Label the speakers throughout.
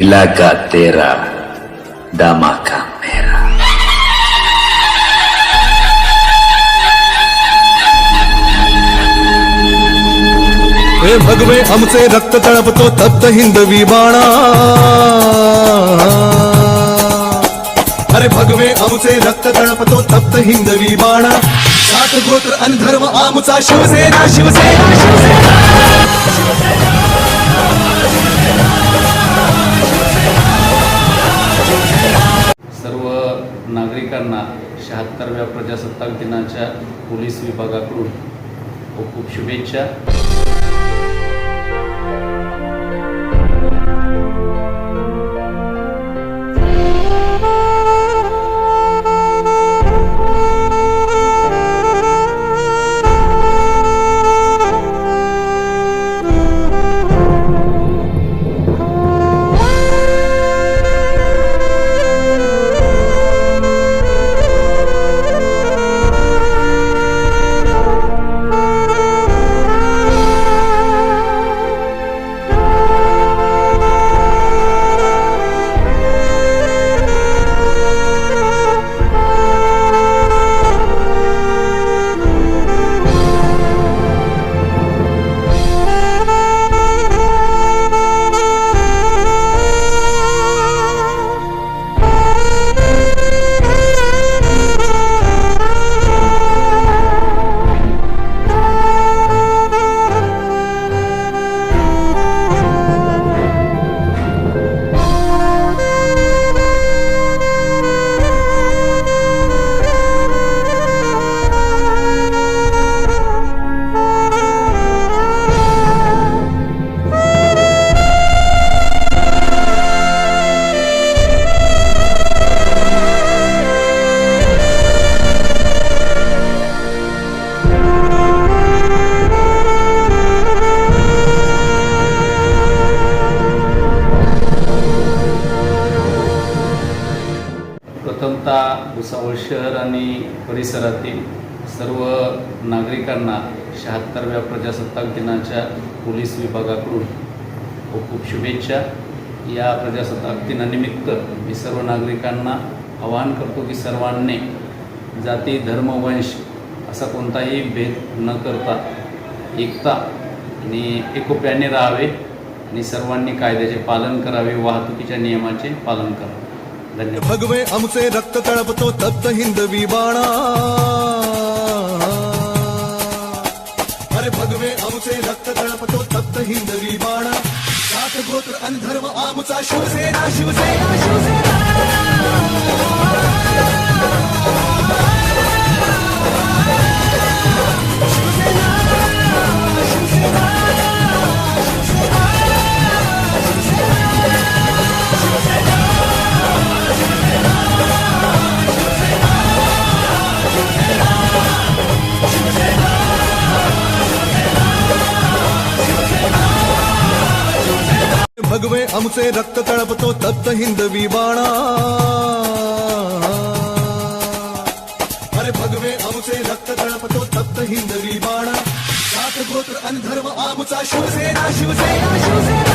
Speaker 1: इलाका तेरा दामाका मेरा
Speaker 2: हे भगवे आमचे रक्त तळपतो तप्त हिंदवी बाणा. अरे भगवे आमचे रक्त तळपतो तप्त हिंदवी बाणा. सात गोत्र आणि धर्म आमचा शिवसेना शिवसेना शिवसेना.
Speaker 3: नागरिकांना शहात्तरव्या प्रजासत्ताक दिनाच्या पोलीस विभागाकडून खूप खूप शुभेच्छा. आत्ता भुसावळ शहर आणि परिसरातील सर्व नागरिकांना शहात्तरव्या प्रजासत्ताक दिनाच्या पोलीस विभागाकडून खूप खूप शुभेच्छा. या प्रजासत्ताक दिनानिमित्त मी सर्व नागरिकांना आवाहन करतो की सर्वांनी जाती धर्म वंश असा कोणताही भेद न करता एकता आणि एकोप्याने राहावे आणि सर्वांनी कायद्याचे पालन करावे वाहतुकीच्या नियमाचे पालन करावे.
Speaker 2: भगवे आमचे रक्त तळपतो तप्त हिंदवी बाणा अरे भगवे आमचे रक्त तळपतो तप्त हिंदवी बाणा सात गोत्र अंधर्व आमचा शिवसेना शिवसेना शिवसेना. आमचे रक्त तळपतो तप्त हिंदवी बाणा अरे भगवे आमचे रक्त तळपतो तप्त हिंदवी बाणा सात गोत्र अनधर्म आमचा शिवसेना शिवसेना शिवसेना.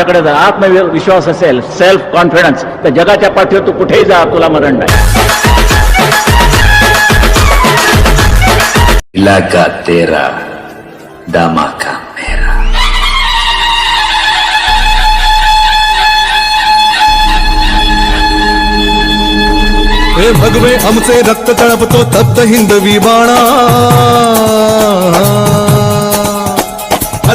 Speaker 4: तुझ्याकडे जर आत्मविश्वास असेल सेल्फ कॉन्फिडन्स तर जगाच्या पाठीवर तू कुठेही जा तुला मरण नाही.
Speaker 1: इलाका तेरा दामाका मेरा.
Speaker 2: हे भगवे आमचे रक्त तळपतो तप्त हिंदवी बाणा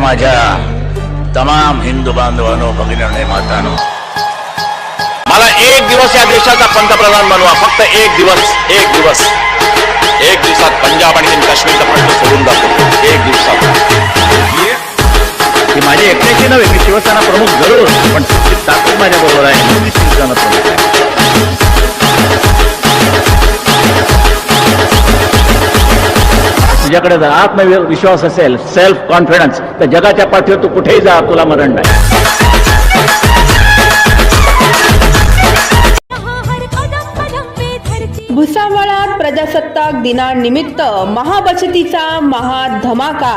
Speaker 4: माझ्या तमाम हिंदू बांधवांनो आणि मातानो. मला एक दिवस या देशाचा पंतप्रधान बनवा. फक्त एक दिवस एक दिवस. एक दिवसात पंजाब आणि काश्मीरचा प्रश्न सोडून जातो. एक दिवसात. ही माझी एकट्याची नव्हे मी शिवसेना प्रमुख जरूर. पण ताकद माझ्या बरोबर आहे प्रमुख आहे. तुझ्याकडे जर आत्मविश्वास असेल सेल्फ कॉन्फिडन्स तर जगाच्या पाठीवर तू कुठेही जा तुला मरण नाही.
Speaker 5: भुसावळात प्रजासत्ताक दिनानिमित्त महाबचतीचा महाधमाका.